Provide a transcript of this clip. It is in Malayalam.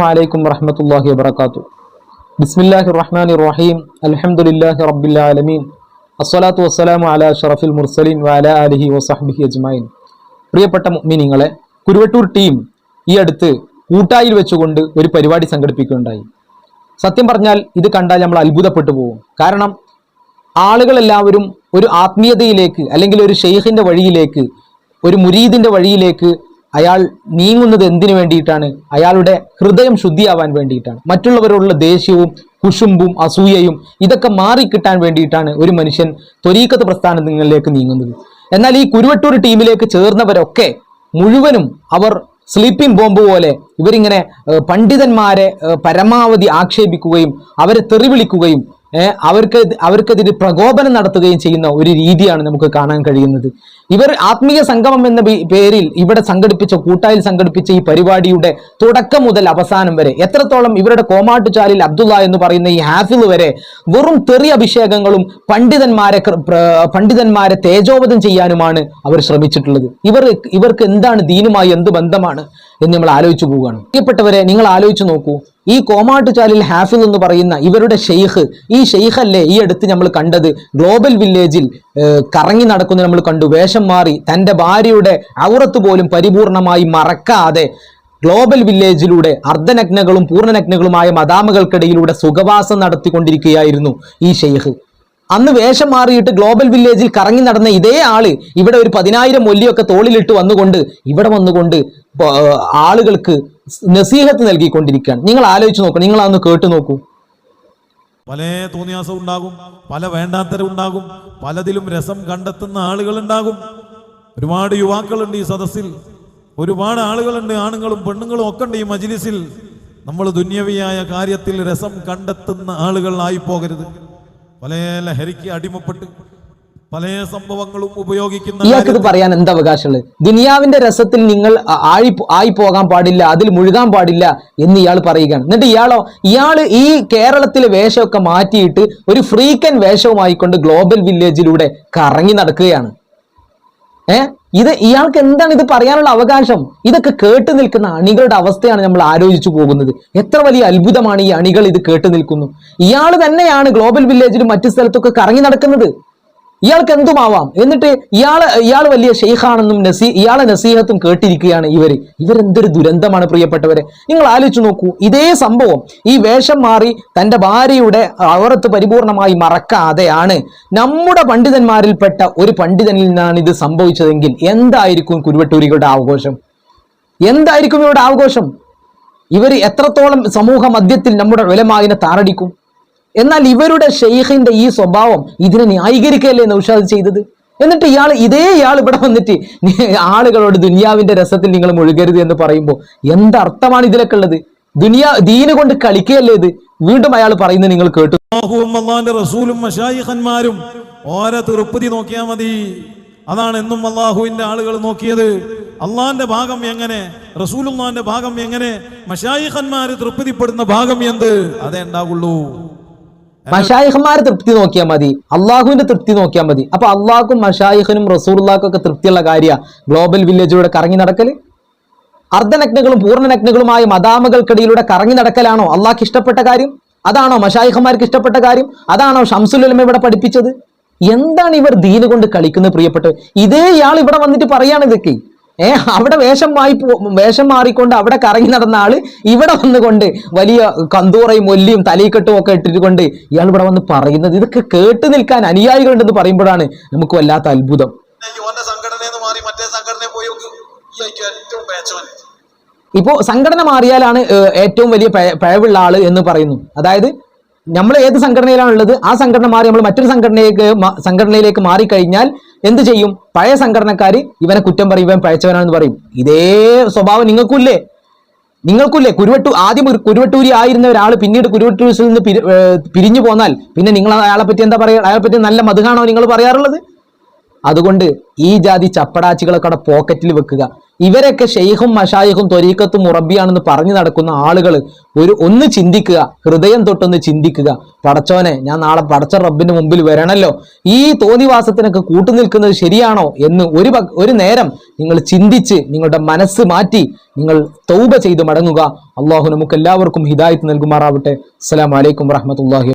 അസ്സലാമു അലൈക്കും വറഹമത്തല്ലാഹി വബർക്കാത്തു ബിസ്മില്ലാഹി റഹ്മാൻ റഹീം. അലഹമുല്ലാഹി റബ്ബില്ലാലമീൻ അസ്സലാത്തു വസ്സലാമു അല ഷറഫിൽ മുർസലീൻ വാല അലഹി വസഹബിഹി അജ്മായിൻ. പ്രിയപ്പെട്ട മീനിങ്ങളെ കുരുവട്ടൂർ ടീം ഈ അടുത്ത് കൂട്ടായിൽ വെച്ചുകൊണ്ട് ഒരു പരിപാടി സംഘടിപ്പിക്കുകയുണ്ടായി. സത്യം പറഞ്ഞാൽ ഇത് കണ്ടാൽ നമ്മൾ അത്ഭുതപ്പെട്ടു പോകും. കാരണം ആളുകളെല്ലാവരും ഒരു ആത്മീയതയിലേക്ക് അല്ലെങ്കിൽ ഒരു ഷെയ്ഖിന്റെ വഴിയിലേക്ക് ഒരു മുരീദിന്റെ വഴിയിലേക്ക് അയാൾ നീങ്ങുന്നത് എന്തിനു വേണ്ടിയിട്ടാണ്? അയാളുടെ ഹൃദയം ശുദ്ധിയാവാൻ വേണ്ടിയിട്ടാണ്. മറ്റുള്ളവരോടുള്ള ദേഷ്യവും കുശുമ്പും അസൂയയും ഇതൊക്കെ മാറിക്കിട്ടാൻ വേണ്ടിയിട്ടാണ് ഒരു മനുഷ്യൻ ത്വരീക്കത്ത് പ്രസ്ഥാനങ്ങളിലേക്ക് നീങ്ങുന്നത്. എന്നാൽ ഈ കുരുവട്ടൂർ ടീമിലേക്ക് ചേർന്നവരൊക്കെ മുഴുവനും അവർ സ്ലീപ്പിംഗ് ബോംബ് പോലെ ഇവരിങ്ങനെ പണ്ഡിതന്മാരെ പരമാവധി ആക്ഷേപിക്കുകയും അവരെ തെറിവിളിക്കുകയും വിളിക്കുകയും അവർക്ക് അവർക്കെതിരെ പ്രകോപനം നടത്തുകയും ചെയ്യുന്ന ഒരു രീതിയാണ് നമുക്ക് കാണാൻ കഴിയുന്നത്. ഇവർ ആത്മീയ സംഗമം എന്ന പേരിൽ ഇവിടെ സംഘടിപ്പിച്ച കൂട്ടായിൽ സംഘടിപ്പിച്ച ഈ പരിപാടിയുടെ തുടക്കം മുതൽ അവസാനം വരെ എത്രത്തോളം ഇവരുടെ കോമാട്ടുചാലിൽ അബ്ദുള്ള എന്ന് പറയുന്ന ഈ ഹാഫിൽ വരെ വെറും തെറി അഭിഷേകങ്ങളും പണ്ഡിതന്മാരെ പണ്ഡിതന്മാരെ തേജോവധം ചെയ്യാനുമാണ് അവർ ശ്രമിച്ചിട്ടുള്ളത്. ഇവർ ഇവർക്ക് എന്താണ് ദീനുമായി എന്ത് ബന്ധമാണ് എന്ന് നമ്മൾ ആലോചിച്ചു പോവുകയാണ്. പ്രിയപ്പെട്ടവരെ നിങ്ങൾ ആലോചിച്ചു നോക്കൂ. ഈ കോമാട്ടുചാലിൽ ഹാഫിൽ എന്ന് പറയുന്ന ഇവരുടെ ഷെയ്ഖ് ഈ ഷെയ്ഖല്ലേ ഈ അടുത്ത് നമ്മൾ കണ്ടത്? ഗ്ലോബൽ വില്ലേജിൽ കറങ്ങി നടക്കുന്ന നമ്മൾ കണ്ടു. വേഷം മാറി തന്റെ ഭാര്യയുടെ ഔറത്ത് പോലും പരിപൂർണമായി മറക്കാതെ ഗ്ലോബൽ വില്ലേജിലൂടെ അർദ്ധനഗ്നകളും പൂർണനഗ്നകളുമായ മദാമകൾക്കിടയിലൂടെ സുഖവാസം നടത്തിക്കൊണ്ടിരിക്കുകയായിരുന്നു ഈ ഷെയ്ഖ്. അന്ന് വേഷം മാറിയിട്ട് ഗ്ലോബൽ വില്ലേജിൽ കറങ്ങി നടന്ന ഇതേ ആൾ ഇവിടെ ഒരു പതിനായിരം മൊല്ലിയൊക്കെ തോളിലിട്ട് വന്നുകൊണ്ട് ഇവിടെ വന്നുകൊണ്ട് ആളുകൾക്ക് നസീഹത്ത് നൽകിക്കൊണ്ടിരിക്കുകയാണ്. നിങ്ങൾ ആലോചിച്ച് നോക്കൂ. നിങ്ങൾ അതൊന്ന് കേട്ടു നോക്കൂ. പല തോന്നിയാസം ഉണ്ടാകും പല വേണ്ടാത്തരം ഉണ്ടാകും പലതിലും രസം കണ്ടെത്തുന്ന ആളുകൾ ഉണ്ടാകും ഒരുപാട് യുവാക്കളുണ്ട് ഈ സദസ്സിൽ. ഒരുപാട് ആളുകളുണ്ട് ആണുങ്ങളും പെണ്ണുങ്ങളും ഒക്കെ ഉണ്ട് ഈ മജിലിസിൽ. നമ്മൾ ദുന്യവിയായ കാര്യത്തിൽ രസം കണ്ടെത്തുന്ന ആളുകളായി പോകരുത് പല ലഹരിക്ക് അടിമപ്പെട്ട് പല സംഭവങ്ങളും ഉപയോഗിക്കുന്ന ഇയാൾക്ക് ഇത് പറയാൻ എന്താ അവകാശമുള്ളത്? ദുനിയാവിന്റെ രസത്തിൽ നിങ്ങൾ ആഴി ആയി പോകാൻ പാടില്ല അതിൽ മുഴുകാൻ പാടില്ല എന്ന് ഇയാൾ പറയുകയാണ്. എന്നിട്ട് ഇയാളോ ഇയാൾ ഈ കേരളത്തിലെ വേഷമൊക്കെ മാറ്റിയിട്ട് ഒരു ഫ്രീക്കൻ വേഷവുമായിക്കൊണ്ട് ഗ്ലോബൽ വില്ലേജിലൂടെ കറങ്ങി നടക്കുകയാണ്. ഏ? ഇത് ഇയാൾക്ക് എന്താണ് ഇത് പറയാനുള്ള അവകാശം? ഇതൊക്കെ കേട്ടു നിൽക്കുന്ന അണികളുടെ അവസ്ഥയാണ് നമ്മൾ ആലോചിച്ചു പോകുന്നത്. എത്ര വലിയ അത്ഭുതമാണ് ഈ അണികൾ ഇത് കേട്ടു നിൽക്കുന്നു. ഇയാൾ തന്നെയാണ് ഗ്ലോബൽ വില്ലേജിലും മറ്റു സ്ഥലത്തൊക്കെ കറങ്ങി നടക്കുന്നത്. ഇയാൾക്ക് എന്തുമാവാം? എന്നിട്ട് ഇയാൾ ഇയാൾ വലിയ ഷെയ്ഖാണെന്നും നസീ ഇയാളെ നസീഹത്തും കേട്ടിരിക്കുകയാണ് ഇവർ. ഇവരെന്തൊരു ദുരന്തമാണ് പ്രിയപ്പെട്ടവരെ. നിങ്ങൾ ആലോചിച്ചു നോക്കൂ ഇതേ സംഭവം ഈ വേഷം മാറി തന്റെ ഭാര്യയുടെ അവറത്ത് പരിപൂർണമായി മറക്കാതെയാണ് നമ്മുടെ പണ്ഡിതന്മാരിൽപ്പെട്ട ഒരു പണ്ഡിതനിൽ നിന്നാണ് ഇത് സംഭവിച്ചതെങ്കിൽ എന്തായിരിക്കും കുരുവട്ടൂരികളുടെ ആഘോഷം? എന്തായിരിക്കും ഇവരുടെ ആഘോഷം? ഇവർ എത്രത്തോളം സമൂഹ മധ്യത്തിൽ നമ്മുടെ വിലമാകിനെ താറടിക്കും? എന്നാൽ ഇവരുടെ ഷെയ്ഖിന്റെ ഈ സ്വഭാവം ഇതിനെ ന്യായീകരിക്കുകയല്ലേ നൗഷാദ് ചെയ്തത്? എന്നിട്ട് ഇയാൾ ഇതേ ഇയാൾ ഇവിടെ വന്നിട്ട് ആളുകളോട് ദുനിയാവിന്റെ രസത്തിൽ നിങ്ങൾ മുഴുകരുത് എന്ന് പറയുമ്പോൾ എന്തർത്ഥമാണ് ഇതിലൊക്കെ ഉള്ളത്? ദുനിയാ ദീന് കൊണ്ട് കളിക്കുകയല്ലേ ഇത്? വീണ്ടും അയാൾ പറയുന്നത് നിങ്ങൾ കേട്ടു. റസൂലും മഷായിഖന്മാരും ഓരോ തൃപ്തി നോക്കിയാൽ മതി. അതാണ് എന്നും അള്ളാഹുവിന്റെ ആളുകൾ നോക്കിയത്. അള്ളാന്റെ ഭാഗം എങ്ങനെ? റസൂലുള്ളാന്റെ ഭാഗം എങ്ങനെ? മഷായിഖന്മാര് തൃപ്തിപ്പെടുന്ന ഭാഗം എന്ത്? അതേ ഉണ്ടാവുള്ളൂ. മഷായിഖന്മാരെ തൃപ്തി നോക്കിയാൽ മതി. അള്ളാഹുവിന്റെ തൃപ്തി നോക്കിയാൽ മതി. അപ്പൊ അള്ളാഹും മഷായിഹനും റസൂർലാക്കും ഒക്കെ തൃപ്തിയുള്ള കാര്യ. ഗ്ലോബൽ വില്ലേജിലൂടെ കറങ്ങി നടക്കൽ? അർദ്ധനഗ്നകളും പൂർണനഗ്നകളുമായ മദാമകൾക്കിടയിലൂടെ കറങ്ങി നടക്കലാണോ അള്ളാഹ്ക്ക് ഇഷ്ടപ്പെട്ട കാര്യം? അതാണോ മഷായിഖന്മാർക്ക് ഇഷ്ടപ്പെട്ട കാര്യം? അതാണോ ഷംസുലുലമ ഇവിടെ പഠിപ്പിച്ചത്? എന്താണ് ഇവർ ദീന് കൊണ്ട് കളിക്കുന്നത് പ്രിയപ്പെട്ടത് ഇതേ ഇയാൾ ഇവിടെ വന്നിട്ട് പറയാണ് ഇതൊക്കെ. ഏ അവിടെ വേഷം മായി വേഷം മാറിക്കൊണ്ട് അവിടെ കറങ്ങി നടന്ന ആൾ ഇവിടെ വന്നുകൊണ്ട് വലിയ കന്തൂറയും മൊല്ലിയും തലയിക്കെട്ടും ഒക്കെ ഇട്ടിട്ട് കൊണ്ട് ഇയാൾ ഇവിടെ വന്ന് പറയുന്നത്. ഇതൊക്കെ കേട്ട് നിൽക്കാൻ അനുയായികളുണ്ടെന്ന് പറയുമ്പോഴാണ് നമുക്ക് വല്ലാത്ത അത്ഭുതം. ഇപ്പോ മാറി മറ്റേ സംഘടനയിൽ പോയി ഏറ്റവും പേച്ചവൻ. ഇപ്പോൾ സംഘടന മാറിയാലാണ് ഏറ്റവും വലിയ പഴ- പഴവുള്ള ആൾ എന്ന് പറയുന്നു. അതായത് നമ്മൾ ഏത് സംഘടനയിലാണ് ഉള്ളത്? ആ സംഘടന മാറി നമ്മൾ മറ്റൊരു സംഘടനയിലേക്ക് സംഘടനയിലേക്ക് മാറിക്കഴിഞ്ഞാൽ എന്ത് ചെയ്യും? പഴയ സംഘടനക്കാർ ഇവനെ കുറ്റം പറയും ഇവൻ പഴച്ചവനാണെന്ന് പറയും. ഇതേ സ്വഭാവം നിങ്ങൾക്കില്ലേ? നിങ്ങൾക്കില്ലേ? കുരുവട്ടു ആദ്യം കുരുവട്ടൂരി ആയിരുന്ന ഒരാൾ പിന്നീട് കുരുവട്ടൂരിൽ നിന്ന് പിരിഞ്ഞു പോന്നാൽ പിന്നെ നിങ്ങൾ അയാളെ പറ്റി എന്താ പറയുക അയാളെ പറ്റി നല്ല മതുകാണോ നിങ്ങൾ പറയാറുള്ളത്? അതുകൊണ്ട് ഈ ജാതി ചപ്പടാച്ചികളൊക്കെ അവിടെ പോക്കറ്റിൽ വെക്കുക. ഇവരൊക്കെ ഷെയ്ഖും മഷായിഖും ത്വരീക്കത്തും മുറബിയാണെന്ന് പറഞ്ഞു നടക്കുന്ന ആളുകൾ ഒരു ഒന്ന് ചിന്തിക്കുക ഹൃദയം തൊട്ടൊന്ന് ചിന്തിക്കുക. പടച്ചോനെ ഞാൻ നാളെ പടച്ച റബ്ബിന്റെ മുമ്പിൽ വരണല്ലോ. ഈ തോന്നിവാസത്തിനൊക്കെ കൂട്ടുനിൽക്കുന്നത് ശരിയാണോ എന്ന് ഒരു ഒരു നേരം നിങ്ങൾ ചിന്തിച്ച് നിങ്ങളുടെ മനസ്സ് മാറ്റി നിങ്ങൾ തൗബ ചെയ്ത് മടങ്ങുക. അള്ളാഹു നമുക്ക് എല്ലാവർക്കും ഹിദായത്ത് നൽകുമാറാവട്ടെ. അസ്സാം വലൈക്കും വറഹ്മത്തുള്ളാഹി